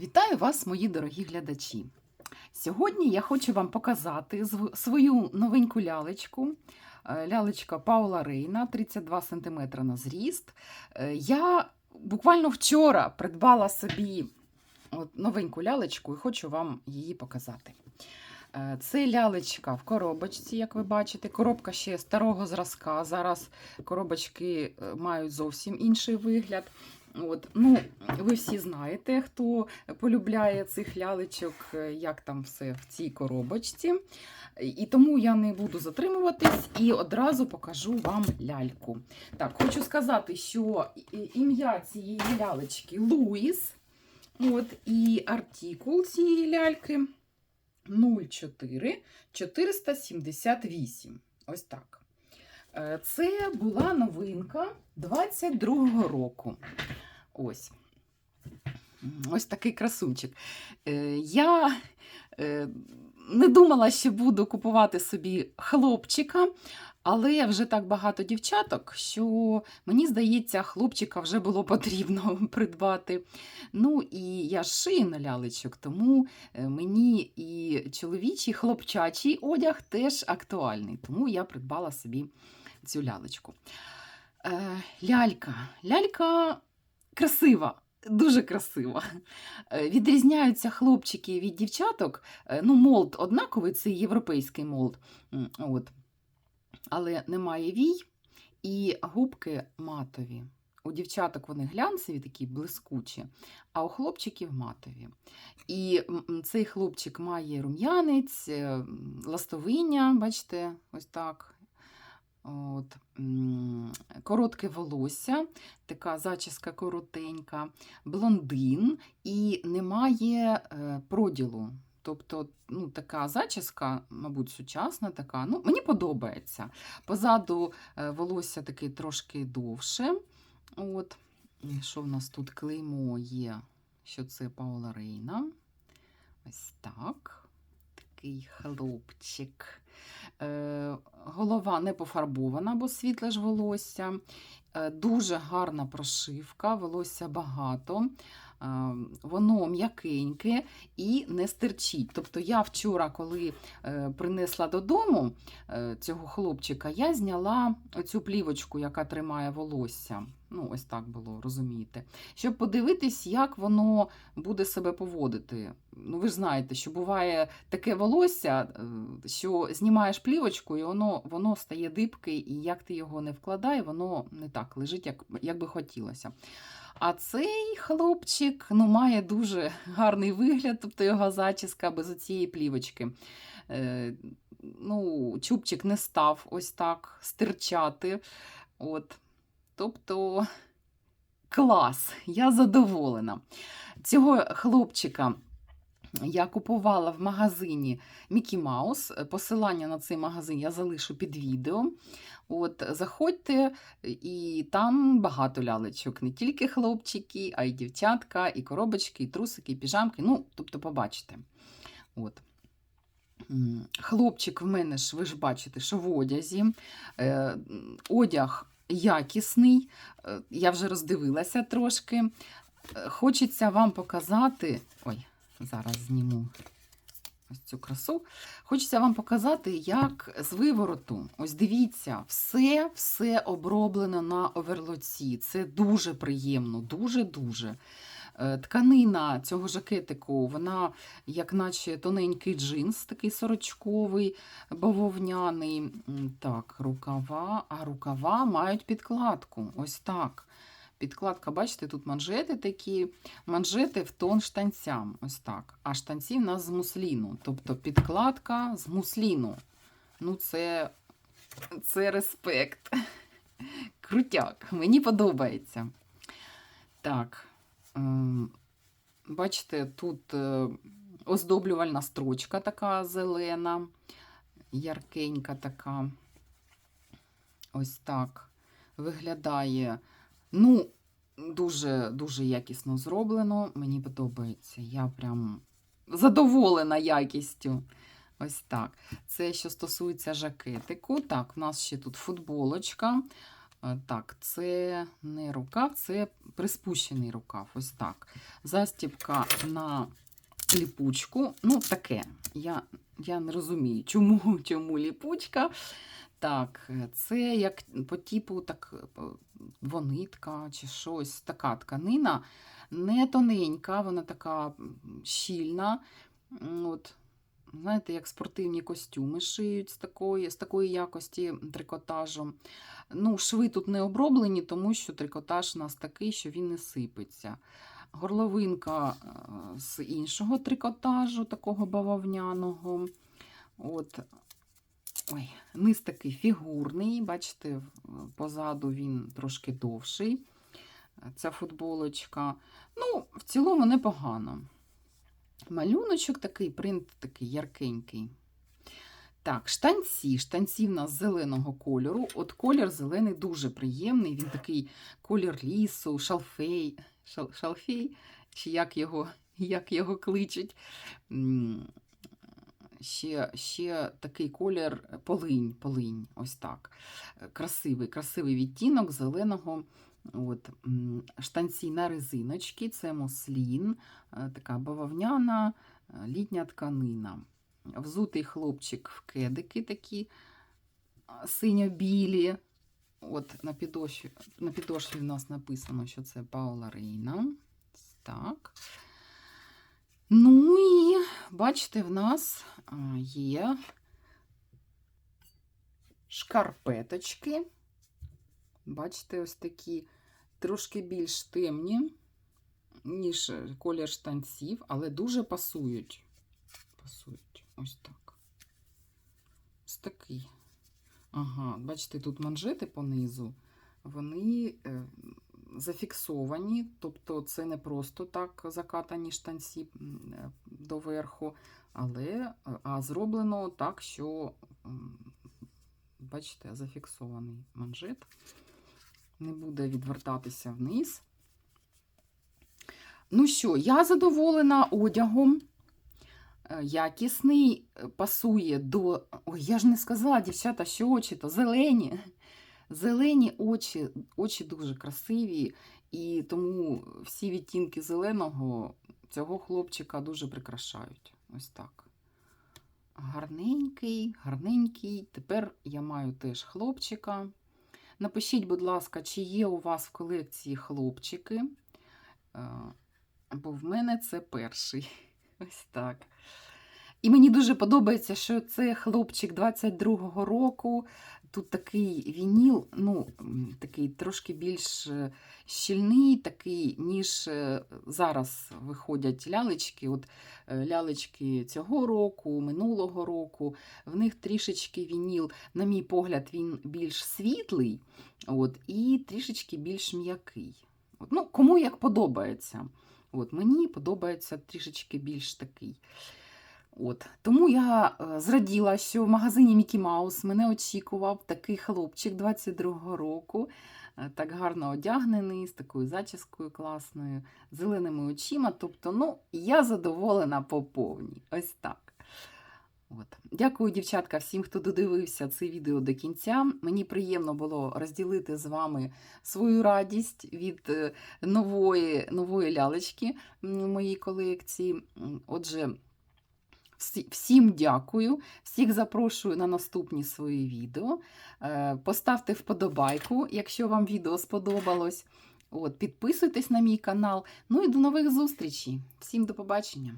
Вітаю вас, мої дорогі глядачі! Сьогодні я хочу вам показати свою новеньку лялечку. Е, Лялечка Паула Рейна, 32 см на зріст. Е, Я буквально вчора придбала собі новеньку лялечку і хочу вам її показати. Е, Це лялечка в коробочці, як ви бачите. Коробка ще старого зразка. Зараз коробочки мають зовсім інший вигляд. От, ну, ви всі знаєте, хто полюбляє цих лялечок, е, як там все в цій коробочці. І тому я не буду затримуватись і одразу покажу вам ляльку. Так, хочу сказати, що ім'я цієї лялечки Луїс. От, і артикул цієї ляльки 04 478. Ось так. Е, Це була новинка 22-го року. Ось. Ось такий красунчик. Е, Я е, не думала, що буду купувати собі хлопчика, але вже так багато дівчаток, що мені здається, хлопчика вже було потрібно придбати. Ну і я шию на лялечок, тому мені і чоловічий, хлопчачий одяг теж актуальний. Тому я придбала собі цю лялечку. Е, Лялька. Лялька красива. Дуже красива. Е, Відрізняються хлопчики від дівчаток. Е, Ну, молд однаковий, це європейський молд. От. Але немає вій і губки матові. У дівчаток вони глянцеві, такі блискучі, а у хлопчиків матові. І цей хлопчик має рум'янець, е, м, ластовиння, бачите, ось так. От, коротке волосся, така зачіска коротенька, блондин і немає е, проділу. Тобто, ну, така зачіска, мабуть, сучасна така. Ну, мені подобається. Позаду е, волосся таке трошки довше. От. Що в нас тут клеймо є? Що це Паула Рейна. Ось так. Такий хлопчик. Е, голова не пофарбована, бо світле ж волосся. Е, дуже гарна прошивка, волосся багато. Е, Воно м'якеньке і не стирчить. Тобто я вчора, коли е, принесла додому е, цього хлопчика, я зняла оцю плівочку, яка тримає волосся. Ну, ось так було, розумієте. Щоб подивитись, як воно буде себе поводити. Ну, ви ж знаєте, що буває таке волосся, е, що знімаєш плівочку, і воно, воно стає дибке, і як ти його не вкладай, воно не так лежить, як, як би хотілося. А цей хлопчик ну, має дуже гарний вигляд, тобто його зачіска без цієї плівочки. Е, ну, чубчик не став ось так стирчати. От. Тобто клас, я задоволена. Цього хлопчика я купувала в магазині Мікі Маус. Посилання на цей магазин я залишу під відео. От, заходьте, і там багато лялечок. Не тільки хлопчики, а й дівчатка, і коробочки, і трусики, і піжамки. Ну, тобто, побачите. От. Хлопчик в мене ж, ви ж бачите, що в одязі. Е, Одяг якісний, Е, я вже роздивилася трошки. Е, Хочеться вам показати. Ой, зараз зніму ось цю красу. Хочеться вам показати, як з вивороту. Ось дивіться, все, все оброблено на оверлоці. Це дуже приємно, дуже-дуже. Е, Тканина цього жакетику, вона як наче тоненький джинс, такий сорочковий, бавовняний. Так, рукава, а рукава мають підкладку. Ось так. Підкладка, бачите, тут манжети такі, манжети в тон штанцям. Ось так. А штанці в нас з мусліну. Тобто підкладка з мусліну. Ну, це, це респект. Крутяк. Мені подобається. Так. Бачите, тут е, оздоблювальна строчка така зелена, яркенька така. Ось так виглядає. Ну, дуже, дуже якісно зроблено. Мені подобається. Я прям задоволена якістю. Ось так. Це що стосується жакетику. Так, у нас ще тут футболочка. Е, Так, це не рукав, це приспущений рукав. Ось так. Застібка на ліпучку. Ну, таке. Я, я не розумію, чому, чому ліпучка. Так, це як по типу так, вонитка чи щось, така тканина. Не тоненька, вона така щільна. От, знаєте, як спортивні костюми шиють з такої, з такої якості трикотажу. Ну, шви тут не оброблені, тому що трикотаж у нас такий, що він не сипеться. Горловинка е, з іншого трикотажу, такого бавовняного. От. Ой, низ такий фігурний, бачите, позаду він трошки довший. е, Ця футболочка. Ну, в цілому непогано. Малюночок такий, принт такий яркенький. Так, штанці. Штанці в нас зеленого кольору. От колір зелений дуже приємний. Він такий колір лісу, шалфей, шал, шалфей, чи як його, як його кличуть. Ще, ще такий колір полинь, полинь, ось так. Красивий, красивий відтінок зеленого. От, штанці на резиночки, це муслін, е, така бавовняна е, літня тканина. Взутий хлопчик в кедики такі синьо-білі. От на підошві, на підошві в нас написано, що це Паула Рейна. Так. Ну і бачите, в нас є шкарпеточки. Бачите, ось такі трошки більш темні, ніж колір штанців, але дуже пасують. Пасують. Ось так. Ось такий. Ага, бачите, тут манжети понизу, вони е, зафіксовані, тобто це не просто так закатані штанці е, доверху, але е, а зроблено так, що, бачите, зафіксований манжет. Не буде відвертатися вниз. Ну що, я задоволена одягом. Е, Якісний, е, пасує до. Ой, я ж не сказала, дівчата, що очі то зелені. Зелені очі, очі дуже красиві, і тому всі відтінки зеленого цього хлопчика дуже прикрашають. Ось так. Гарненький, гарненький. Тепер я маю теж хлопчика. Напишіть, будь ласка, чи є у вас в колекції хлопчики, Е, бо в мене це перший. Ось так. І мені дуже подобається, що це хлопчик 22-го року. Тут такий вініл, ну, такий трошки більш е, щільний, такий, ніж е, зараз виходять лялечки. От е, лялечки цього року, минулого року. В них трішечки вініл, на мій погляд, він більш світлий от, і трішечки більш м'який. От, ну, кому як подобається. От, мені подобається трішечки більш такий. От. Тому я е, зраділа, що в магазині Мікі Маус мене очікував такий хлопчик 22-го року, е, так гарно одягнений, з такою зачіскою класною, зеленими очима. Тобто, ну, я задоволена по повній. Ось так. От. Дякую, дівчатка, всім, хто додивився це відео до кінця. Мені приємно було розділити з вами свою радість від е, нової, нової лялечки м, в моїй колекції. Отже, всім дякую, всіх запрошую на наступні свої відео. Е, Поставте вподобайку, якщо вам відео сподобалось. От, підписуйтесь на мій канал. Ну і до нових зустрічей. Всім до побачення!